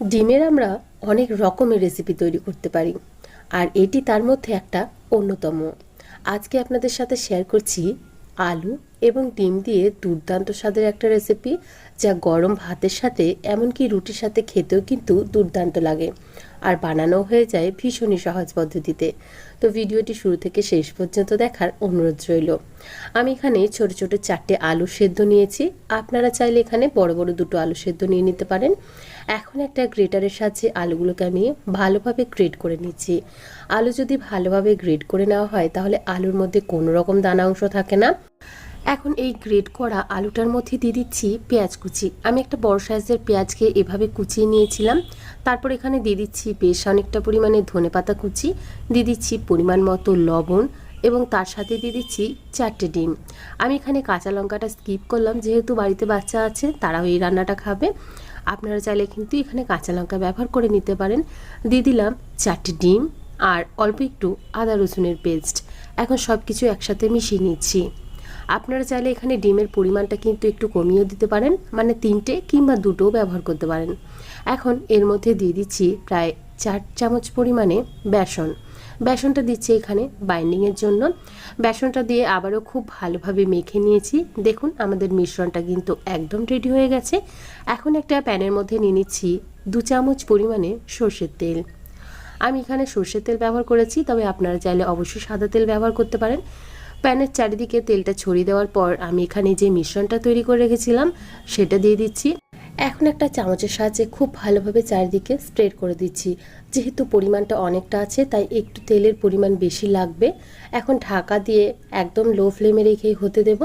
ডিমের আমরা অনেক রকমের রেসিপি তৈরি করতে পারি। আর এটি তার মধ্যে একটা অন্যতম। আজকে আপনাদের সাথে শেয়ার করছি আলু এবং ডিম দিয়ে দুর্দান্ত স্বাদের একটা রেসিপি যা গরম ভাতের সাথে এমনকি রুটির সাথে খেতেও কিন্তু দুর্দান্ত লাগে। আর বানানো হয়ে যায় ভীষণই সহজ পদ্ধতিতে। তো ভিডিওটি শুরু থেকে শেষ পর্যন্ত দেখার অনুরোধ রইল। আমি এখানে ছোট ছোট চারটে আলু সেদ্ধ নিয়েছি। আপনারা চাইলে এখানে বড় বড় দুটো আলু সেদ্ধ নিয়ে নিতে পারেন। এখন একটা গ্রেটারের সাহায্যে আলুগুলোকে আমি ভালোভাবে গ্রেড করে নিচ্ছি। আলু যদি ভালোভাবে গ্রেড করে নেওয়া হয়, তাহলে আলুর মধ্যে কোনো রকম দানা অংশ থাকে না। এখন এই গ্রেড করা আলুটার মধ্যে দিয়ে দিচ্ছি পেঁয়াজ কুচি। আমি একটা বড় সাইজের পেঁয়াজকে এভাবে কুচিয়ে নিয়েছিলাম। তারপর এখানে দিয়ে দিচ্ছি বেশ অনেকটা পরিমাণে ধনে পাতা কুচি, দিয়ে দিচ্ছি পরিমাণ মতো লবণ এবং তার সাথে দিয়ে দিচ্ছি চারটে ডিম। আমি এখানে কাঁচা লঙ্কাটা স্কিপ করলাম, যেহেতু বাড়িতে বাচ্চা আছে, তারাও এই রান্নাটা খাবে। আপনারা চাইলে কিন্তু এখানে কাঁচা লঙ্কা ব্যবহার করে নিতে পারেন। দিয়ে দিলাম চারটি ডিম আর অল্প একটু আদা রসুনের পেস্ট। এখন সব কিছু একসাথে মিশিয়ে নিচ্ছি। আপনারা চাইলে এখানে ডিমের পরিমাণটা কিন্তু একটু কমিয়েও দিতে পারেন মানে তিনটে কিংবা দুটোও ব্যবহার করতে পারেন। এখন এর মধ্যে দিয়ে দিচ্ছি প্রায় চার চামচ পরিমাণে বেসন। বেসনটা দিচ্ছি এখানে বাইন্ডিংয়ের জন্য। বেসনটা দিয়ে আবারও খুব ভালোভাবে মেখে নিয়েছি। দেখুন, আমাদের মিশ্রণটা কিন্তু একদম রেডি হয়ে গেছে। এখন একটা প্যানের মধ্যে নিয়ে নিচ্ছি দু চামচ পরিমাণে সর্ষের তেল। আমি এখানে সর্ষের তেল ব্যবহার করেছি, তবে আপনারা চাইলে অবশ্যই সাদা তেল ব্যবহার করতে পারেন। প্যানের চারিদিকে তেলটা ছড়িয়ে দেওয়ার পর আমি এখানে যে মিশ্রণটা তৈরি করে রেখেছিলাম, সেটা দিয়ে দিচ্ছি। এখন একটা চামচের সাহায্যে খুব ভালোভাবে চারিদিকে স্প্রেড করে দিচ্ছি। যেহেতু পরিমাণটা অনেকটা আছে, তাই একটু তেলের পরিমাণ বেশি লাগবে। এখন ঢাকা দিয়ে একদম লো ফ্লেমে রেখেই হতে দেব।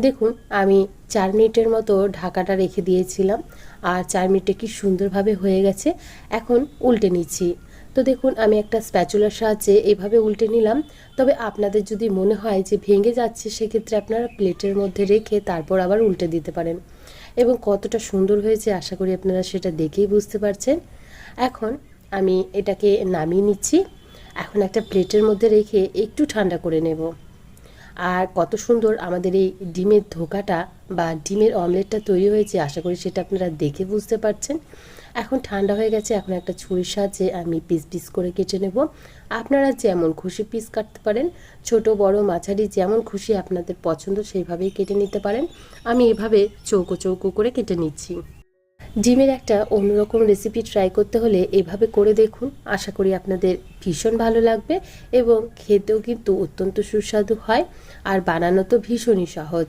দেখুন, আমি চার মিনিটের মতো ঢাকাটা রেখে দিয়েছিলাম আর চার মিনিটে কি সুন্দরভাবে হয়ে গেছে। এখন উল্টে নিচ্ছি। তো দেখুন, আমি একটা স্প্যাচুলার সাহায্যে এভাবে উল্টে নিলাম। তবে আপনাদের যদি মনে হয় যে ভেঙে যাচ্ছে, সেক্ষেত্রে আপনারা প্লেটের মধ্যে রেখে তারপর আবার উল্টে দিতে পারেন। এবং কতটা সুন্দর হয়েছে আশা করি আপনারা সেটা দেখেই বুঝতে পারছেন। এখন আমি এটাকে নামিয়ে নিচ্ছি। এখন একটা প্লেটের মধ্যে রেখে একটু ঠান্ডা করে নেব। আর কত সুন্দর আমাদের এই ডিমের ধোকাটা বা ডিমের অমলেটটা তৈরি হয়েছে, আশা করি সেটা আপনারা দেখে বুঝতে পারছেন। এখন ঠান্ডা হয়ে গেছে, এখন একটা ছুরির সাহায্যে আমি পিস পিস করে কেটে নেব। আপনারা যেমন খুশি পিস কাটতে পারেন, ছোট, বড়, মাঝারি, যেমন খুশি আপনাদের পছন্দ সেইভাবেই কেটে নিতে পারেন। আমি এভাবে চৌকো চৌকো করে কেটে নিচ্ছি। ডিমের একটা অন্যরকম রেসিপি ট্রাই করতে হলে এভাবে করে দেখুন, আশা করি আপনাদের ভীষণ ভালো লাগবে এবং খেতেও কিন্তু অত্যন্ত সুস্বাদু হয়, আর বানানো তো ভীষণই সহজ।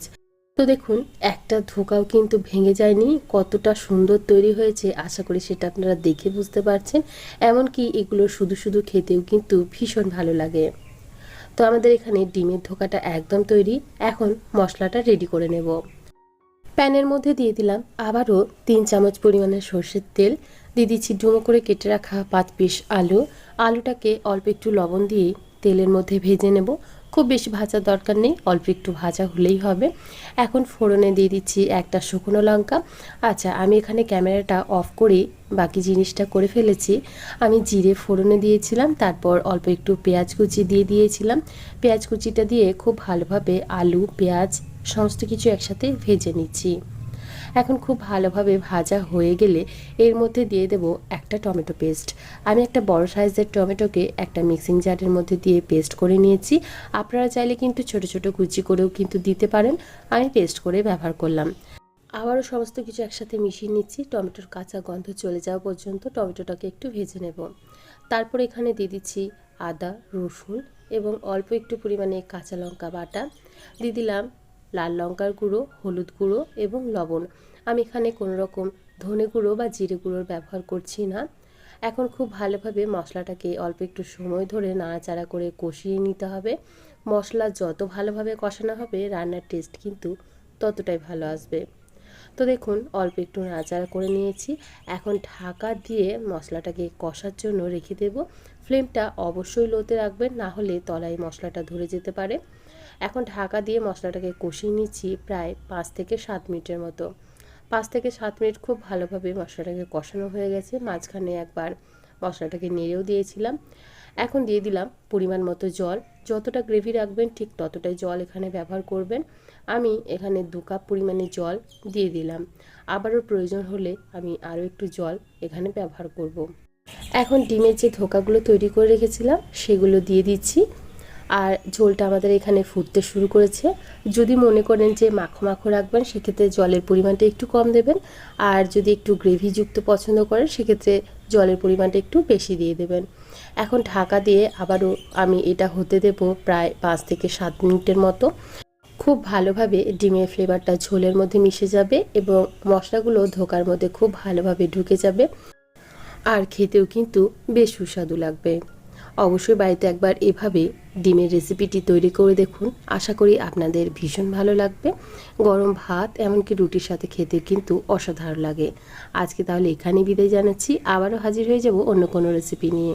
তো দেখুন, একটা ধোকাও কিন্তু ভেঙে যায়নি। কতটা সুন্দর তৈরি হয়েছে, আশা করি সেটা আপনারা দেখে বুঝতে পারছেন। এমনকি এগুলো শুধু শুধু খেতেও কিন্তু ভীষণ ভালো লাগে। তো আমাদের এখানে ডিমের ধোকাটা একদম তৈরি। এখন মশলাটা রেডি করে নেব। প্যানের মধ্যে দিয়ে দিলাম আবারও তিন চামচ পরিমাণে সর্ষের তেল। দিয়ে দিচ্ছি ডুমো করে কেটে রাখা পাঁচ পিস আলু। আলুটাকে অল্প একটু লবণ দিয়ে তেলের মধ্যে ভেজে নেব। খুব বেশি ভাজার দরকার নেই, অল্প একটু ভাজা হলেই হবে। এখন ফোড়নে দিয়ে দিচ্ছি একটা শুকনো লঙ্কা। আচ্ছা আমি এখানে ক্যামেরাটা অফ করে বাকি জিনিসটা করে ফেলেছি। আমি জিরে ফোড়নে দিয়েছিলাম, তারপর অল্প একটু পেঁয়াজ কুচি দিয়ে দিয়েছিলাম। পেঁয়াজ কুচিটা দিয়ে খুব ভালোভাবে আলু, পেঁয়াজ, সমস্ত কিছু একসাথে ভেজে নিচ্ছি। এখন খুব ভালোভাবে ভাজা হয়ে গেলে এর মধ্যে দিয়ে দেব একটা টমেটো পেস্ট। আমি একটা বড় সাইজের টমেটোকে একটা মিক্সিং জারের মধ্যে দিয়ে পেস্ট করে নিয়েছি। আপনারা চাইলে কিন্তু ছোট ছোট কুচি করেও কিন্তু দিতে পারেন। আমি পেস্ট করে ব্যবহার করলাম। আবারও সমস্ত কিছু একসাথে মিশিয়ে নিচ্ছি। টমেটোর কাঁচা গন্ধ চলে যাওয়া পর্যন্ত টমেটোটাকে একটু ভেজে নেব। তারপর এখানে দিয়ে দিচ্ছি আদা, রসুন এবং অল্প একটু পরিমাণে কাঁচা লঙ্কা বাটা। দিয়ে দিলাম লাল লঙ্কার গুঁড়ো, হলুদ গুঁড়ো এবং লবণ। আমি এখানে কোনো রকম ধনে গুঁড়ো বা জিরে গুঁড়োর ব্যবহার করছি না। এখন খুব ভালোভাবে মশলাটাকে অল্প একটু সময় ধরে নাড়াচাড়া করে কষিয়ে নিতে হবে। মশলা যত ভালোভাবে কষানো হবে, রান্নার টেস্ট কিন্তু ততটাই ভালো আসবে। তো দেখুন, অল্প একটু নাড়াচাড়া করে নিয়েছি। এখন ঢাকা দিয়ে মশলাটাকে কষার জন্য রেখে দেব। ফ্লেমটা অবশ্যই লোতে রাখবেন, না হলে তলায় মশলাটা ধরে যেতে পারে। এখন ঢাকা দিয়ে মশলাটাকে কষিয়ে নিচ্ছি প্রায় পাঁচ থেকে সাত মিনিটের মতো। পাঁচ থেকে সাত মিনিট খুব ভালোভাবে মশলাটাকে কষানো হয়ে গেছে। মাঝখানে একবার মশলাটাকে নেড়েও দিয়েছিলাম। এখন দিয়ে দিলাম পরিমাণ মতো জল। যতটা গ্রেভি রাখবেন ঠিক ততটাই জল এখানে ব্যবহার করবেন। আমি এখানে দু কাপ পরিমাণে জল দিয়ে দিলাম। আবারও প্রয়োজন হলে আমি আরও একটু জল এখানে ব্যবহার করব। এখন ডিমের যে ধোকাগুলো তৈরি করে রেখেছিলাম, সেগুলো দিয়ে দিচ্ছি। আর ঝোলটা আমাদের এখানে ফুটতে শুরু করেছে। যদি মনে করেন যে মাখো মাখো রাখবেন, সেক্ষেত্রে জলের পরিমাণটা একটু কম দেবেন। আর যদি একটু গ্রেভিযুক্ত পছন্দ করেন, সেক্ষেত্রে জলের পরিমাণটা একটু বেশি দিয়ে দেবেন। এখন ঢাকা দিয়ে আবারও আমি এটা হতে দেব প্রায় পাঁচ থেকে সাত মিনিটের মতো। খুব ভালোভাবে ডিমের ফ্লেভারটা ঝোলের মধ্যে মিশে যাবে এবং মশলাগুলো ধোকার মধ্যে খুব ভালোভাবে ঢুকে যাবে। আর খেতেও কিন্তু বেশ সুস্বাদু লাগবে। অবশ্যই বাড়িতে একবার এভাবে ডিমের রেসিপিটি তৈরি করে দেখুন। আশা করি আপনাদের ভীষণ ভালো লাগবে। গরম ভাত এমনকি রুটির সাথে খেতে কিন্তু অসাধারণ লাগে। আজকে তাহলে এখানেই বিদায় জানাচ্ছি। আবারও হাজির হয়ে যাব অন্য কোনো রেসিপি নিয়ে।